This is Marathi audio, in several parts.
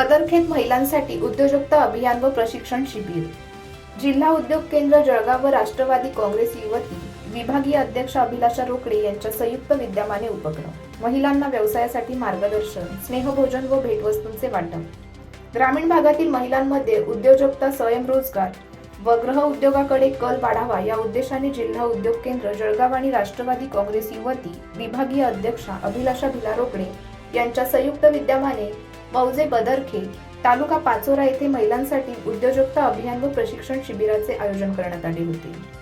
बदरखेत महिलांसाठी उद्योजकता अभियान व प्रशिक्षण शिबिर. जिल्हा उद्योग केंद्र जळगाव व राष्ट्रवादी काँग्रेस युवती विभागीय अध्यक्ष अभिलाषा रोकडे यांच्या संयुक्त विद्यमाने उपक्रम. महिलांना व्यवसायासाठी मार्गदर्शन स्नेहभोजन व भेटवस्तूंचे वाटप. ग्रामीण भागातील महिलांमध्ये उद्योजकता स्वयंरोजगार व गृह उद्योगाकडे कल वाढावा या उद्देशाने जिल्हा उद्योग केंद्र जळगाव आणि राष्ट्रवादी काँग्रेस युवती विभागीय अध्यक्षा अभिलाषा भिला रोकडे यांच्या संयुक्त विद्यमाने मौजे बदरखे तालुका पाचोरा येथे महिलांसाठी उद्योजकता अभियान व प्रशिक्षण शिबिराचे आयोजन करण्यात आले होते.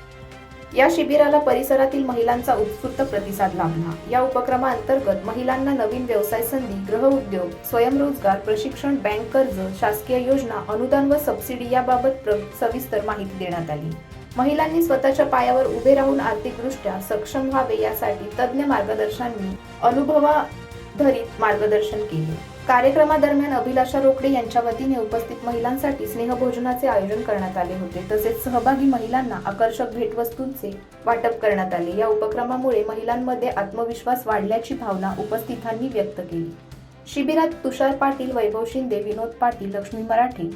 या शिबिराला परिसरातील महिलांचा उत्स्फूर्त प्रतिसाद लाभला. या उपक्रमाअंतर्गत महिलांना नवीन व्यवसाय संधी गृह उद्योग स्वयंरोजगार प्रशिक्षण बँक कर्ज शासकीय योजना अनुदान व सबसिडी याबाबत प्र- सविस्तर माहिती देण्यात आली. महिलांनी स्वतःच्या पायावर उभे राहून आर्थिकदृष्ट्या सक्षम व्हावे यासाठी तज्ज्ञ अनुभवा धरीत मार्गदर्शन केले. कार्यक्रमादरम्यान अभिलाषा रोकडे यांच्या वतीने उपस्थित महिलांसाठी स्नेहभोजनाचे आयोजन करण्यात आले होते. तसेच सहभागी महिलांना आकर्षक भेटवस्तूंचे वाटप करण्यात आले. या उपक्रमामुळे महिलांमध्ये आत्मविश्वास वाढल्याची भावना उपस्थितांनी व्यक्त केली. शिबिरात तुषार पाटील वैभव शिंदे विनोद पाटील लक्ष्मी मराठे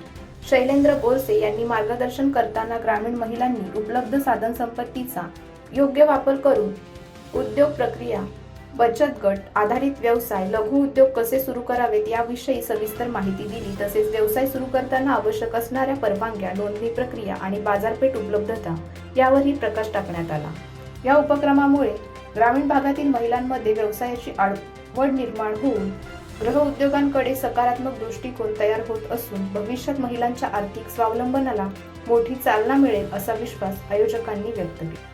शैलेंद्र बोरसे यांनी मार्गदर्शन करताना ग्रामीण महिलांनी उपलब्ध साधन संपत्तीचा योग्य वापर करून उद्योग प्रक्रिया बचत गट आधारित व्यवसाय लघु उद्योग कसे सुरू करावेत याविषयी सविस्तर माहिती दिली. तसेच व्यवसाय सुरू करताना आवश्यक असणाऱ्या परवानग्या नोंदणी प्रक्रिया आणि बाजारपेठ उपलब्धता यावरही प्रकाश टाकण्यात आला. या उपक्रमामुळे ग्रामीण भागातील महिलांमध्ये व्यवसायाची आवड निर्माण होऊन गृहउद्योगांकडे सकारात्मक दृष्टिकोन तयार होत असून भविष्यात महिलांच्या आर्थिक स्वावलंबनाला मोठी चालना मिळेल असा विश्वास आयोजकांनी व्यक्त केला.